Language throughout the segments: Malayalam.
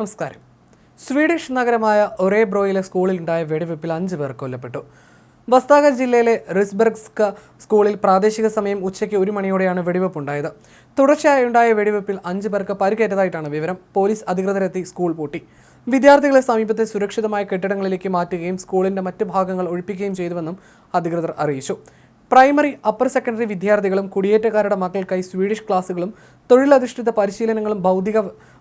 നമസ്കാരം. സ്വീഡിഷ് നഗരമായ ഒറേബ്രോയിലെ സ്കൂളിലുണ്ടായ വെടിവെപ്പിൽ അഞ്ച് പേർ കൊല്ലപ്പെട്ടു. ബസ്താഗർ ജില്ലയിലെ റിസ്ബർഗ്സ്ക സ്കൂളിൽ പ്രാദേശിക സമയം ഉച്ചയ്ക്ക് ഒരു മണിയോടെയാണ് വെടിവെപ്പുണ്ടായത്. തുടർച്ചയായി ഉണ്ടായ വെടിവെപ്പിൽ അഞ്ച് പേർക്ക് പരിക്കേറ്റതായിട്ടാണ് വിവരം. പോലീസ് അധികൃതരെത്തി സ്കൂൾ പൂട്ടി. വിദ്യാർത്ഥികളെ സമീപത്തെ സുരക്ഷിതമായ കെട്ടിടങ്ങളിലേക്ക് മാറ്റുകയും സ്കൂളിന്റെ മറ്റ് ഭാഗങ്ങൾ ഒഴിപ്പിക്കുകയും ചെയ്തുവെന്നും അധികൃതർ അറിയിച്ചു. പ്രൈമറി അപ്പർ സെക്കൻഡറി വിദ്യാർത്ഥികളും കുടിയേറ്റക്കാരുടെ മക്കൾക്കായി സ്വീഡിഷ് ക്ലാസുകളും തൊഴിലധിഷ്ഠിത പരിശീലനങ്ങളും ഭൗതിക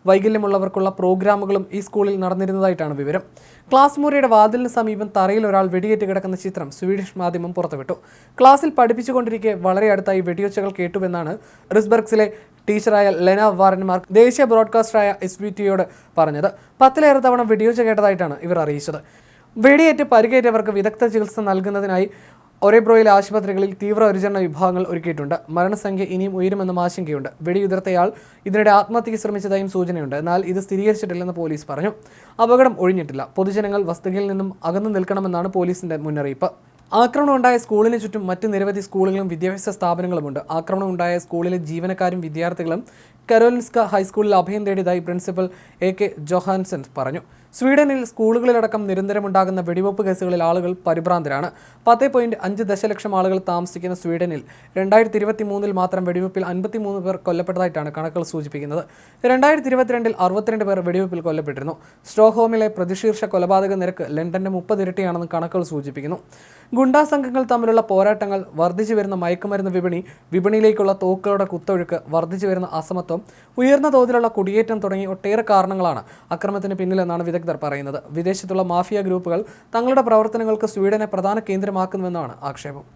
വൈകല്യമുള്ളവർക്കുള്ള പ്രോഗ്രാമുകളും ഈ സ്കൂളിൽ നടന്നിരുന്നതായിട്ടാണ് വിവരം. ക്ലാസ് മുറിയുടെ വാതിലിന് സമീപം തറയിൽ ഒരാൾ വെടിയേറ്റ് കിടക്കുന്ന ചിത്രം സ്വീഡിഷ് മാധ്യമം പുറത്തുവിട്ടു. ക്ലാസ്സിൽ പഠിപ്പിച്ചുകൊണ്ടിരിക്കെ വളരെ അടുത്തായി വെടിയൊച്ചകൾ കേട്ടുവെന്നാണ് റിസ്ബർഗ്സിലെ ടീച്ചറായ ലെന വാറന്മാർ ദേശീയ ബ്രോഡ്കാസ്റ്ററായ എസ് ബി ടിയോട് പറഞ്ഞത്. പത്തിലേറെ തവണ വെടിയൊച്ച കേട്ടതായിട്ടാണ് ഇവർ അറിയിച്ചത്. വെടിയേറ്റ് പരിക്കേറ്റവർക്ക് വിദഗ്ധ ചികിത്സ നൽകുന്നതിനായി ഒരേബ്രോയിലെ ആശുപത്രികളിൽ തീവ്ര ഒരുചരണ വിഭാഗങ്ങൾ ഒരുക്കിയിട്ടുണ്ട്. മരണസംഖ്യ ഇനിയും ഉയരുമെന്നും ആശങ്കയുണ്ട്. വെടിയുതിർത്തയാൾ ഇതിനിടെ ആത്മഹത്യയ്ക്ക് ശ്രമിച്ചതായും സൂചനയുണ്ട്. എന്നാൽ ഇത് സ്ഥിരീകരിച്ചിട്ടില്ലെന്ന് പോലീസ് പറഞ്ഞു. അപകടം ഒഴിഞ്ഞിട്ടില്ല. പൊതുജനങ്ങൾ വസ്തുതയിൽ നിന്നും അകന്നു നിൽക്കണമെന്നാണ് പോലീസിന്റെ മുന്നറിയിപ്പ്. ആക്രമണം ഉണ്ടായ സ്കൂളിന് ചുറ്റും മറ്റ് നിരവധി സ്കൂളുകളും വിദ്യാഭ്യാസ സ്ഥാപനങ്ങളുമുണ്ട്. ആക്രമണം ഉണ്ടായ സ്കൂളിലെ ജീവനക്കാരും വിദ്യാർത്ഥികളും കരോലിൻസ്ക ഹൈസ്കൂളിൽ അഭയം തേടിയതായി പ്രിൻസിപ്പൽ എ കെ ജൊഹാൻസൺ പറഞ്ഞു. സ്വീഡനിൽ സ്കൂളുകളിലടക്കം നിരന്തരമുണ്ടാകുന്ന വെടിവെപ്പ് കേസുകളിൽ ആളുകൾ പരിഭ്രാന്തരാണ്. പത്ത് പോയിന്റ് അഞ്ച് ദശലക്ഷം ആളുകൾ താമസിക്കുന്ന സ്വീഡനിൽ രണ്ടായിരത്തി ഇരുപത്തി മൂന്നിൽ മാത്രം വെടിവെപ്പിൽ അൻപത്തിമൂന്ന് പേർ കൊല്ലപ്പെട്ടതായിട്ടാണ് കണക്കുകൾ സൂചിപ്പിക്കുന്നത്. രണ്ടായിരത്തി ഇരുപത്തിരണ്ടിൽ അറുപത്തിരണ്ട് പേർ വെടിവെപ്പിൽ കൊല്ലപ്പെട്ടിരുന്നു. സ്റ്റോക്ക്ഹോമിലെ പ്രതിശീർഷ കൊലപാതക നിരക്ക് ലണ്ടന്റെ മുപ്പത് ഇരട്ടിയാണെന്ന് കണക്കുകൾ സൂചിപ്പിക്കുന്നു. ഗുണ്ടാ സംഘങ്ങൾ തമ്മിലുള്ള പോരാട്ടങ്ങൾ വർദ്ധിച്ചു വരുന്ന മയക്കുമരുന്ന് വിപണി വിപണിയിലേക്കുള്ള തോക്കുകളുടെ കുത്തൊഴുക്ക് വർദ്ധിച്ചു വരുന്ന അസമത്വം ഉയർന്ന തോതിലുള്ള കുടിയേറ്റം തുടങ്ങി ഒട്ടേറെ കാരണങ്ങളാണ് അക്രമത്തിന് പിന്നിലെന്നാണ് വിദഗ്ധർ പറയുന്നത്. വിദേശത്തുള്ള മാഫിയ ഗ്രൂപ്പുകൾ തങ്ങളുടെ പ്രവർത്തനങ്ങൾക്ക് സ്വീഡനെ പ്രധാന കേന്ദ്രമാക്കുന്നുവെന്നാണ് ആക്ഷേപം.